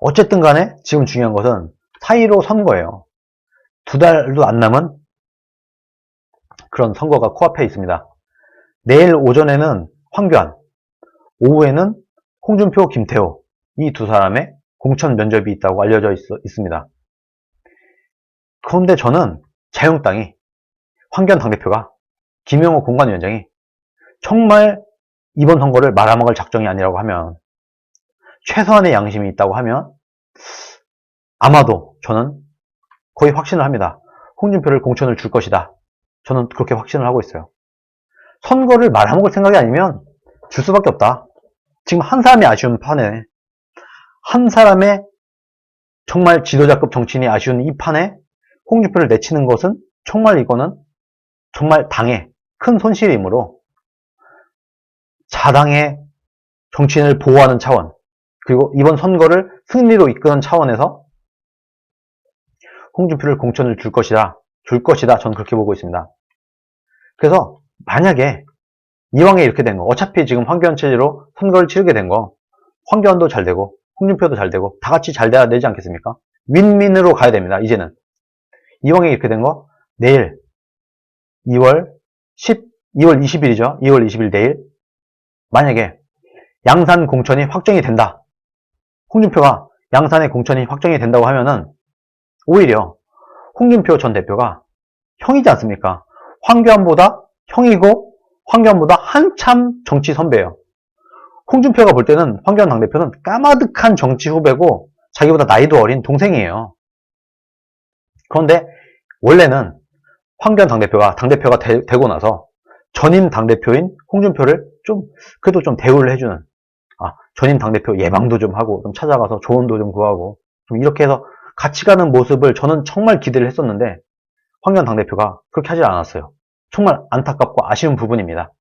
어쨌든 간에 지금 중요한 것은 4.15 선거예요. 두 달도 안 남은 그런 선거가 코앞에 있습니다. 내일 오전에는 황교안, 오후에는 홍준표, 김태호 이 두 사람의 공천 면접이 있다고 알려져 있, 있습니다. 그런데 저는 자유한국당이 황교안 당대표가 김영호 공관위원장이 정말 이번 선거를 말아먹을 작정이 아니라고 하면 최소한의 양심이 있다고 하면 아마도 저는 거의 확신을 합니다. 홍준표를 공천을 줄 것이다. 저는 그렇게 확신을 하고 있어요. 선거를 말아먹을 생각이 아니면 줄 수밖에 없다. 지금 한 사람이 아쉬운 판에 한 사람의 정말 지도자급 정치인이 아쉬운 이 판에 홍준표를 내치는 것은 정말 이거는 정말 당에 큰 손실이므로 자당의 정치인을 보호하는 차원 그리고 이번 선거를 승리로 이끄는 차원에서 홍준표를 공천을 줄 것이다. 줄 것이다. 저는 그렇게 보고 있습니다. 그래서 만약에 이왕에 이렇게 된 거, 어차피 지금 황교안 체제로 선거를 치르게 된 거, 황교안도 잘 되고, 홍준표도 잘 되고, 다 같이 잘 돼야 되지 않겠습니까? 윈윈으로 가야 됩니다, 이제는. 이왕에 이렇게 된 거, 내일, 2월 10, 2월 20일이죠. 2월 20일 내일. 만약에 양산 공천이 확정이 된다. 홍준표가 양산의 공천이 확정이 된다고 하면은, 오히려 홍준표 전 대표가 형이지 않습니까? 황교안보다 형이고 황교안보다 한참 정치 선배예요. 홍준표가 볼 때는 황교안 당대표는 까마득한 정치 후배고 자기보다 나이도 어린 동생이에요. 그런데 원래는 황교안 당대표가 당대표가 되, 고 나서 전임 당대표인 홍준표를 좀 그래도 좀 대우를 해주는 아 전임 당대표 예방도 좀 하고 좀 찾아가서 조언도 좀 구하고 좀 이렇게 해서 같이 가는 모습을 저는 정말 기대를 했었는데 황교안 당대표가 그렇게 하지 않았어요. 정말 안타깝고 아쉬운 부분입니다.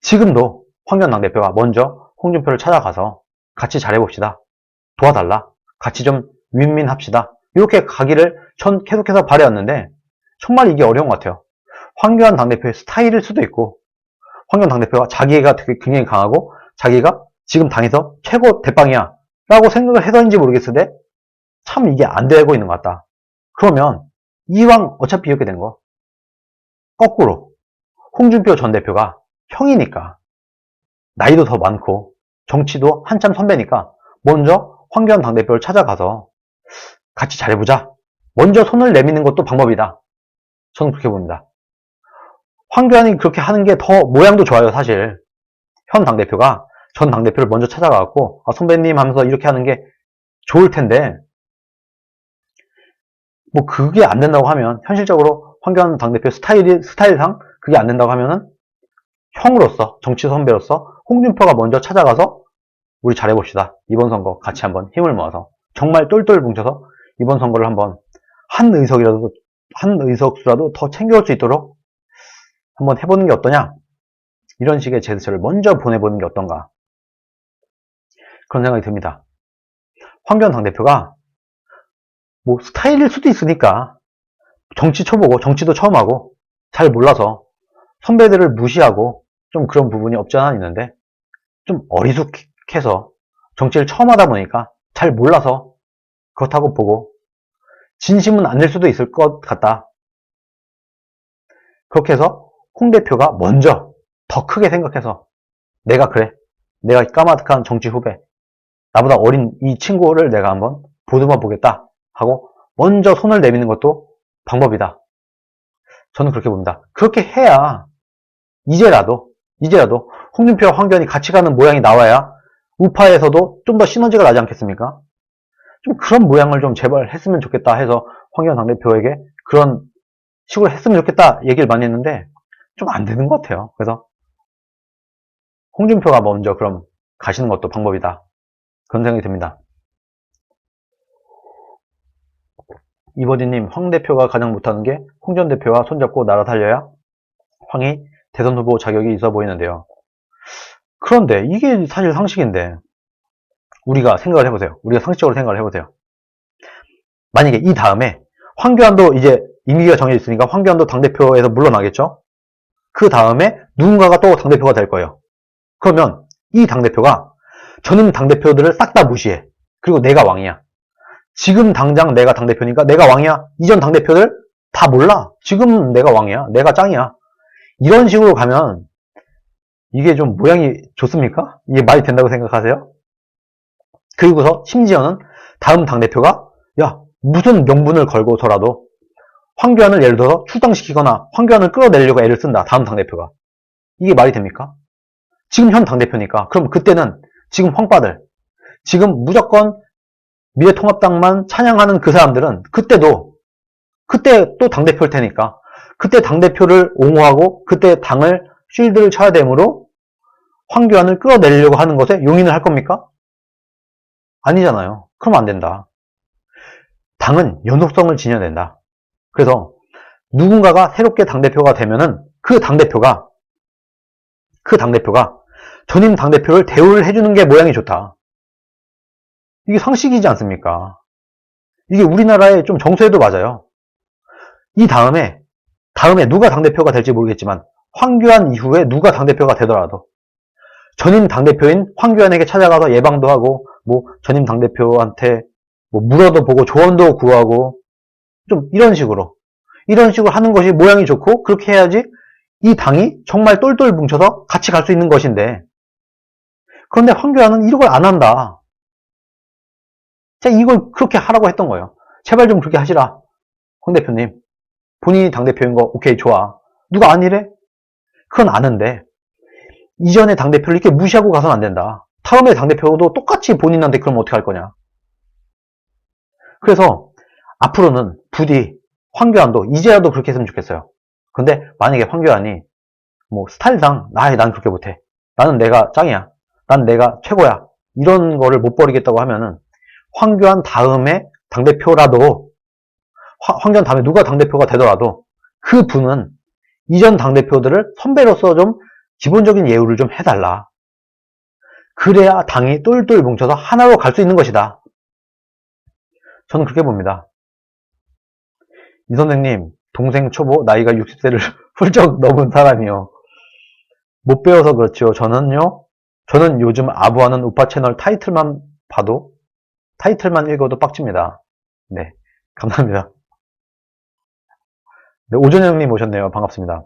지금도 황교안 당대표가 먼저 홍준표를 찾아가서 같이 잘해봅시다. 도와달라. 같이 좀 윈윈합시다. 이렇게 가기를 전 계속해서 바래왔는데 정말 이게 어려운 것 같아요. 황교안 당대표의 스타일일 수도 있고 황교안 당대표가 자기가 되게 굉장히 강하고 자기가 지금 당에서 최고 대빵이야 라고 생각을 해서인지 모르겠는데 참 이게 안 되고 있는 것 같다. 그러면 이왕 어차피 이렇게 된 거 거꾸로 홍준표 전 대표가 형이니까 나이도 더 많고 정치도 한참 선배니까 먼저 황교안 당대표를 찾아가서 같이 잘해보자. 먼저 손을 내미는 것도 방법이다. 저는 그렇게 봅니다. 황교안이 그렇게 하는 게 더 모양도 좋아요, 사실. 현 당대표가 전 당대표를 먼저 찾아가갖고, 아, 선배님 하면서 이렇게 하는 게 좋을 텐데, 뭐 그게 안 된다고 하면, 현실적으로 황교안 당대표 스타일이, 스타일상 그게 안 된다고 하면은, 형으로서, 정치 선배로서, 홍준표가 먼저 찾아가서, 우리 잘해봅시다. 이번 선거 같이 한번 힘을 모아서, 정말 똘똘 뭉쳐서, 이번 선거를 한번, 한 의석이라도, 한 의석수라도 더 챙겨올 수 있도록 한번 해보는 게 어떠냐? 이런 식의 제스처를 먼저 보내보는 게 어떤가? 그런 생각이 듭니다. 황교안 당대표가 뭐 스타일일 수도 있으니까 정치 초보고 정치도 처음 하고 잘 몰라서 선배들을 무시하고 좀 그런 부분이 없지 않아 있는데 좀 어리숙해서 정치를 처음 하다 보니까 잘 몰라서 그렇다고 보고 진심은 아닐 수도 있을 것 같다. 그렇게 해서 홍 대표가 먼저 더 크게 생각해서 내가 그래. 내가 까마득한 정치 후배. 나보다 어린 이 친구를 내가 한번 보듬어 보겠다 하고 먼저 손을 내미는 것도 방법이다. 저는 그렇게 봅니다. 그렇게 해야 이제라도 이제라도 홍준표와 황교안이 같이 가는 모양이 나와야 우파에서도 좀 더 시너지가 나지 않겠습니까? 좀 그런 모양을 좀 제발 했으면 좋겠다 해서 황교안 당대표에게 그런 식으로 했으면 좋겠다 얘기를 많이 했는데 좀 안 되는 것 같아요. 그래서 홍준표가 먼저 그럼 가시는 것도 방법이다. 그런 생각이 듭니다. 이버디님, 황 대표가 가장 못하는 게 홍 전 대표와 손잡고 나라 살려야 황이 대선 후보 자격이 있어 보이는데요. 그런데 이게 사실 상식인데 우리가 생각을 해보세요. 우리가 상식적으로 생각을 해보세요. 만약에 이 다음에 황교안도 이제 임기가 정해져 있으니까 황교안도 당대표에서 물러나겠죠? 그 다음에 누군가가 또 당대표가 될 거예요. 그러면 이 당대표가 전임 당대표들을 싹 다 무시해. 그리고 내가 왕이야. 지금 당장 내가 당대표니까 내가 왕이야. 이전 당대표들 다 몰라. 지금 내가 왕이야. 내가 짱이야. 이런 식으로 가면 이게 좀 모양이 좋습니까? 이게 말이 된다고 생각하세요? 그리고서 심지어는 다음 당대표가 야 무슨 명분을 걸고서라도 황교안을 예를 들어서 출당시키거나 황교안을 끌어내려고 애를 쓴다. 다음 당대표가. 이게 말이 됩니까? 지금 현 당대표니까. 그럼 그때는 지금 황빠들, 지금 무조건 미래통합당만 찬양하는 그 사람들은 그때도 그때 또 당대표일 테니까 그때 당대표를 옹호하고 그때 당을 쉴드를 쳐야 되므로 황교안을 끌어내려고 하는 것에 용인을 할 겁니까? 아니잖아요. 그럼 안 된다. 당은 연속성을 지녀야 된다. 그래서 누군가가 새롭게 당대표가 되면은 그 당대표가 그 당대표가 전임 당대표를 대우를 해주는 게 모양이 좋다. 이게 상식이지 않습니까? 이게 우리나라의 좀 정서에도 맞아요. 이 다음에, 다음에 누가 당대표가 될지 모르겠지만, 황교안 이후에 누가 당대표가 되더라도, 전임 당대표인 황교안에게 찾아가서 예방도 하고, 뭐, 전임 당대표한테 뭐 물어도 보고 조언도 구하고, 좀 이런 식으로, 이런 식으로 하는 것이 모양이 좋고, 그렇게 해야지 이 당이 정말 똘똘 뭉쳐서 같이 갈 수 있는 것인데, 그런데 황교안은 이걸 안 한다. 제가 이걸 그렇게 하라고 했던 거예요. 제발 좀 그렇게 하시라. 황 대표님. 본인이 당대표인 거, 오케이, 좋아. 누가 아니래? 그건 아는데, 이전에 당대표를 이렇게 무시하고 가서는 안 된다. 다음에 당대표도 똑같이 본인한테 그러면 어떻게 할 거냐. 그래서, 앞으로는 부디 황교안도 이제라도 그렇게 했으면 좋겠어요. 근데 만약에 황교안이 뭐 스타일상 나, 난 그렇게 못해. 나는 내가 짱이야. 난 내가 최고야. 이런 거를 못 버리겠다고 하면은 황교안 다음에 당대표라도 화- 황교안 다음에 누가 당대표가 되더라도 그 분은 이전 당대표들을 선배로서 좀 기본적인 예우를 좀 해달라. 그래야 당이 똘똘 뭉쳐서 하나로 갈 수 있는 것이다. 저는 그렇게 봅니다. 이 선생님, 동생 초보, 나이가 60세를 훌쩍 넘은 사람이요. 못 배워서 그렇지요. 저는요, 저는 요즘 아부하는 우파 채널 타이틀만 봐도, 타이틀만 읽어도 빡칩니다. 네, 감사합니다. 네, 오전영님 오셨네요. 반갑습니다.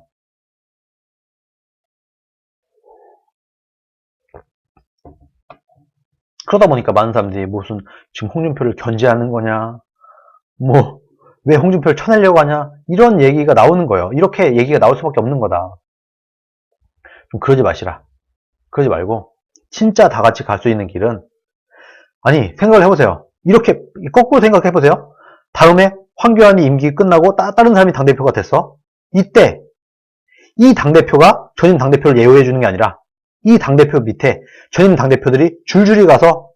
그러다 보니까 많은 사람들이 무슨 지금 홍준표를 견제하는 거냐, 뭐, 왜 홍준표를 쳐내려고 하냐, 이런 얘기가 나오는 거예요. 이렇게 얘기가 나올 수밖에 없는 거다. 좀 그러지 마시라. 그러지 말고, 진짜 다 같이 갈 수 있는 길은, 아니, 생각을 해보세요. 이렇게, 거꾸로 생각해보세요. 다음에 황교안이 임기 끝나고 따, 다른 사람이 당대표가 됐어. 이때, 이 당대표가 전임 당대표를 예우해주는 게 아니라, 이 당대표 밑에 전임 당대표들이 줄줄이 가서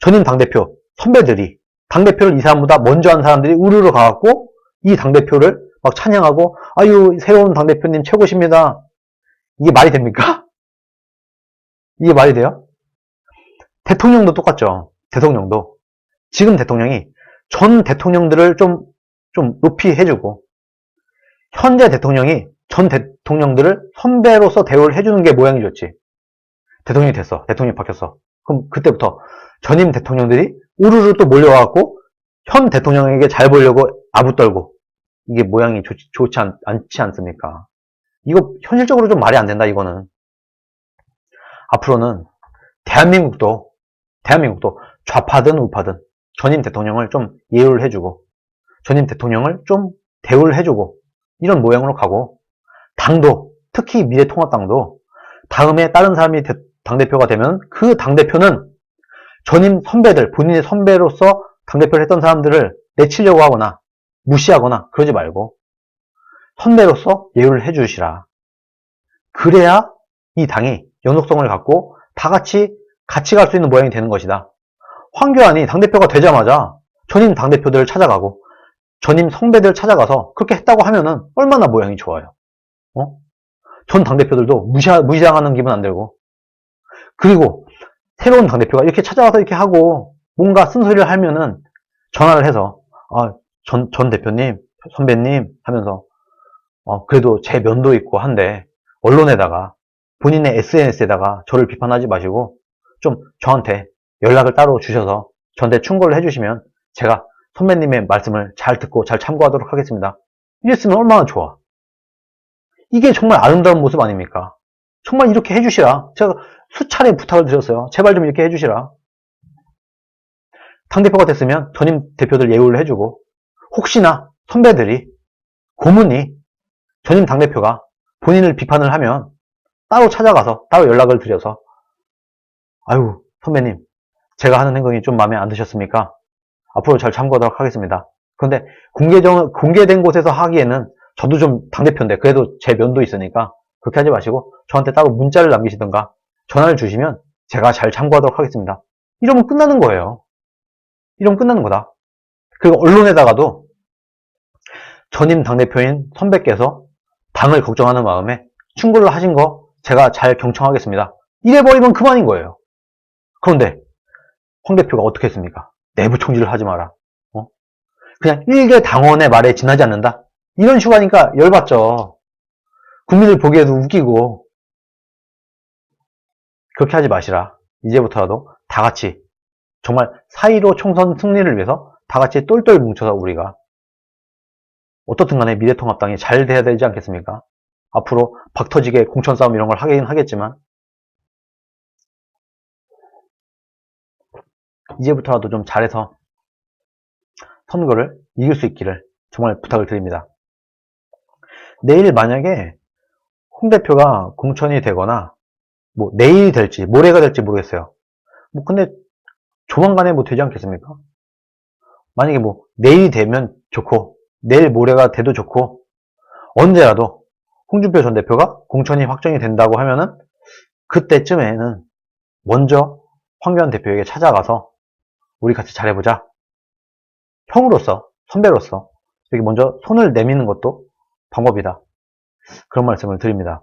전임 당대표 선배들이 당대표를 이 사람보다 먼저 한 사람들이 우르르 가갖고 이 당대표를 막 찬양하고 아유 새로운 당대표님 최고십니다. 이게 말이 됩니까? 이게 말이 돼요? 대통령도 똑같죠. 대통령도 지금 대통령이 전 대통령들을 좀, 좀 높이 해주고 현재 대통령이 전 대통령들을 선배로서 대우를 해주는 게 모양이 좋지. 대통령이 됐어. 대통령이 바뀌었어. 그럼 그때부터 전임 대통령들이 우르르 또 몰려와갖고 현 대통령에게 잘 보려고 아부 떨고 이게 모양이 좋, 좋지 않, 않지 않습니까? 이거 현실적으로 좀 말이 안 된다 이거는 앞으로는 대한민국도 대한민국도 좌파든 우파든 전임 대통령을 좀 예우를 해주고 전임 대통령을 좀 대우를 해주고 이런 모양으로 가고 당도 특히 미래통합당도 다음에 다른 사람이 대- 당대표가 되면 그 당대표는 전임 선배들, 본인의 선배로서 당대표를 했던 사람들을 내치려고 하거나 무시하거나 그러지 말고 선배로서 예우를 해주시라. 그래야 이 당이 연속성을 갖고 다 같이 같이 갈 수 있는 모양이 되는 것이다. 황교안이 당대표가 되자마자 전임 당대표들을 찾아가고 전임 선배들 찾아가서 그렇게 했다고 하면은 얼마나 모양이 좋아요. 어? 전 당대표들도 무시, 무시당하는 기분 안 들고 그리고 새로운 당대표가 이렇게 찾아와서 이렇게 하고 뭔가 쓴소리를 하면은 전화를 해서 아, 전, 전 대표님, 선배님 하면서 어, 그래도 제 면도 있고 한데 언론에다가 본인의 SNS에다가 저를 비판하지 마시고 좀 저한테 연락을 따로 주셔서 저한테 충고를 해주시면 제가 선배님의 말씀을 잘 듣고 잘 참고하도록 하겠습니다. 이랬으면 얼마나 좋아. 이게 정말 아름다운 모습 아닙니까? 정말 이렇게 해주시라. 제가 수차례 부탁을 드렸어요. 제발 좀 이렇게 해주시라. 당대표가 됐으면 전임 대표들 예우를 해주고, 혹시나 선배들이, 고문이 전임 당대표가 본인을 비판을 하면 따로 찾아가서, 따로 연락을 드려서, 아유, 선배님, 제가 하는 행동이 좀 마음에 안 드셨습니까? 앞으로 잘 참고하도록 하겠습니다. 그런데 공개정, 공개된 곳에서 하기에는 저도 좀 당대표인데, 그래도 제 면도 있으니까 그렇게 하지 마시고, 저한테 따로 문자를 남기시든가, 전화를 주시면 제가 잘 참고하도록 하겠습니다. 이러면 끝나는 거예요. 이러면 끝나는 거다. 그리고 언론에다가도 전임 당대표인 선배께서 당을 걱정하는 마음에 충고를 하신 거 제가 잘 경청하겠습니다. 이래버리면 그만인 거예요. 그런데 황 대표가 어떻게 했습니까? 내부 총질을 하지 마라. 어? 그냥 일개 당원의 말에 지나지 않는다? 이런 식으로 하니까 열받죠. 국민을 보기에도 웃기고 그렇게 하지 마시라. 이제부터라도 다 같이 정말 4.15 총선 승리를 위해서 다 같이 똘똘 뭉쳐서 우리가 어떻든 간에 미래통합당이 잘 돼야 되지 않겠습니까? 앞으로 박터지게 공천 싸움 이런 걸 하긴 하겠지만 이제부터라도 좀 잘해서 선거를 이길 수 있기를 정말 부탁을 드립니다. 내일 만약에 홍 대표가 공천이 되거나 뭐 내일이 될지 모레가 될지 모르겠어요. 뭐 근데 조만간에 뭐 되지 않겠습니까? 만약에 뭐 내일이 되면 좋고 내일 모레가 돼도 좋고 언제라도 홍준표 전 대표가 공천이 확정이 된다고 하면은 그때쯤에는 먼저 황교안 대표에게 찾아가서 우리 같이 잘해보자. 형으로서 선배로서 여기 먼저 손을 내미는 것도 방법이다. 그런 말씀을 드립니다.